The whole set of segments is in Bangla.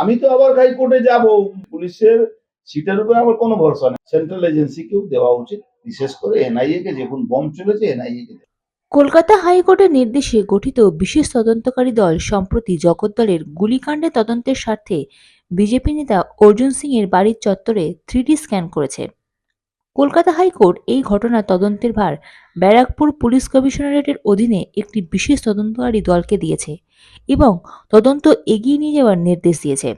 আমি তো আবার হাইকোর্টে যাব। পুলিশের সিটের উপরে আমার কোনো ভরসা নেই। সেন্ট্রাল এজেন্সিকেও দেওয়া উচিত, বিশেষ করে এনআইএ কে যখন বম চলেছে এনআইএ কে কলকাতা হাইকোর্টের নির্দেশে গঠিত বিশেষ তদন্তকারী দল সম্প্রতি জগদ্দলের গুলিকাণ্ডে তদন্তের স্বার্থে বিজেপি নেতা অর্জুন সিং এর বাড়ির চত্বরে থ্রিডি স্ক্যান করেছে। কলকাতা হাইকোর্ট এই ঘটনার তদন্তের ভার ব্যারাকপুর পুলিশ কমিশনারেটের অধীনে একটি বিশেষ তদন্তকারী দলকে দিয়েছে এবং তদন্ত এগিয়ে নিয়ে যাওয়ার নির্দেশ দিয়েছে।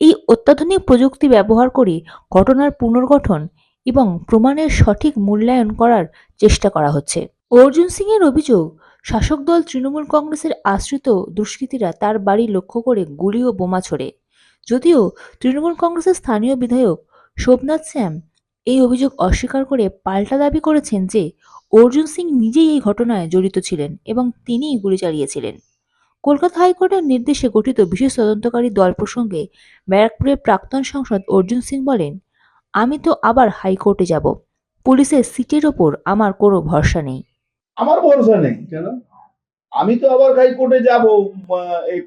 এই অত্যাধুনিক প্রযুক্তি ব্যবহার করে ঘটনার পুনর্গঠন এবং প্রমাণের সঠিক মূল্যায়ন করার চেষ্টা করা হচ্ছে। অর্জুন সিং এর অভিযোগ, শাসক দল তৃণমূল কংগ্রেসের আশ্রিত দুষ্কৃতীরা তার বাড়ি লক্ষ্য করে গুলি ও বোমা ছোড়ে। যদিও তৃণমূল কংগ্রেসের স্থানীয় বিধায়ক শোভনাথ শ্যাম এই অভিযোগ অস্বীকার করে পাল্টা দাবি করেছেন যে অর্জুন সিং নিজেই এই ঘটনায় জড়িত ছিলেন এবং তিনিই গুলি চালিয়েছিলেন। কলকাতা হাইকোর্টের নির্দেশে গঠিত বিশেষ তদন্তকারী দল প্রসঙ্গে ব্যারাকপুরের প্রাক্তন সাংসদ অর্জুন সিং বলেন আমি তো আবার হাইকোর্টে যাব। পুলিশের সিটের ওপর আমার কোনো ভরসা নেই। আমার ভরসা নেই। কেন? আমি তো আবার হাইকোর্টে যাব এই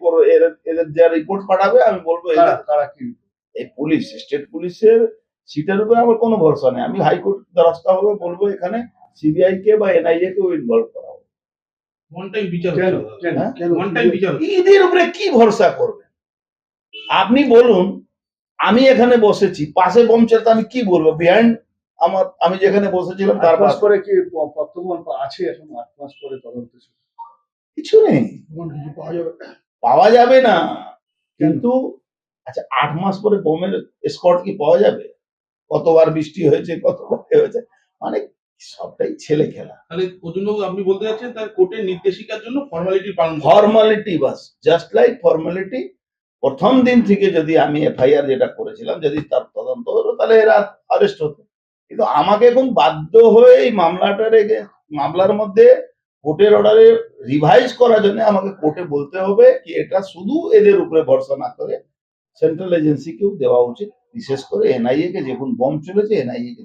এদের যা রিপোর্ট পাঠাবে আমি বলব কারা এরা- কারা কি এই পুলিশ স্টেট পুলিশের সিটের উপরে আমার কোনো ভরসা নেই। আমি হাইকোর্ট দ্বারস্থ হবে বলব এখানে সিবিআই কে বা এনআইএ কেও ইনভলভ করা হবে। ওয়ান টাইম বিচার কেন? হচ্ছে কেন? হ্যাঁ? কেন ওয়ান টাইম বিচার হচ্ছে। এদের উপরে কি ভরসা করবে আপনি বলুন আমি এখানে বসেছি পাশে বোম চলতে আমি কি বলব? বিহাইন্ড আমার আমি যেখানে বসেছিলাম তার মাস পাশে। পরে কি প- বর্তমান আছে এখন? আট মাস পরে তদন্ত কিছু নেই। পাওয়া যাবে? পাওয়া যাবে না। কিন্তু আচ্ছা আট মাস পরে বোমের স্পট কি পাওয়া যাবে? কতবার বৃষ্টি হয়েছে কতবার হয়েছে মানে সবটাই ছেলে খেলা। তাহলে আপনি বলতে যাচ্ছেন তার কোর্টের নির্দেশিকার জন্য ফর্মালিটি পালন ফর্মালিটি বাস জাস্ট লাইক ফর্মালিটি প্রথম দিন থেকে যদি আমি এফআইআর যেটা করেছিলাম যদি তার তদন্ত হতো তাহলে এরা অ্যারেস্ট হতো। কিন্তু আমাকে এখন বাধ্য হয়ে এই মামলাটার এগে- মামলার মধ্যে কোর্টের অর্ডারে রিভাইজ করার জন্য আমাকে কোর্টে বলতে হবে কি এটা শুধু এদের উপরে ভরসা না করে সেন্ট্রাল এজেন্সিকেও দেওয়া উচিত। বিশেষ করে এনআইএ কে যখন বম চলেছে এনআইএ কে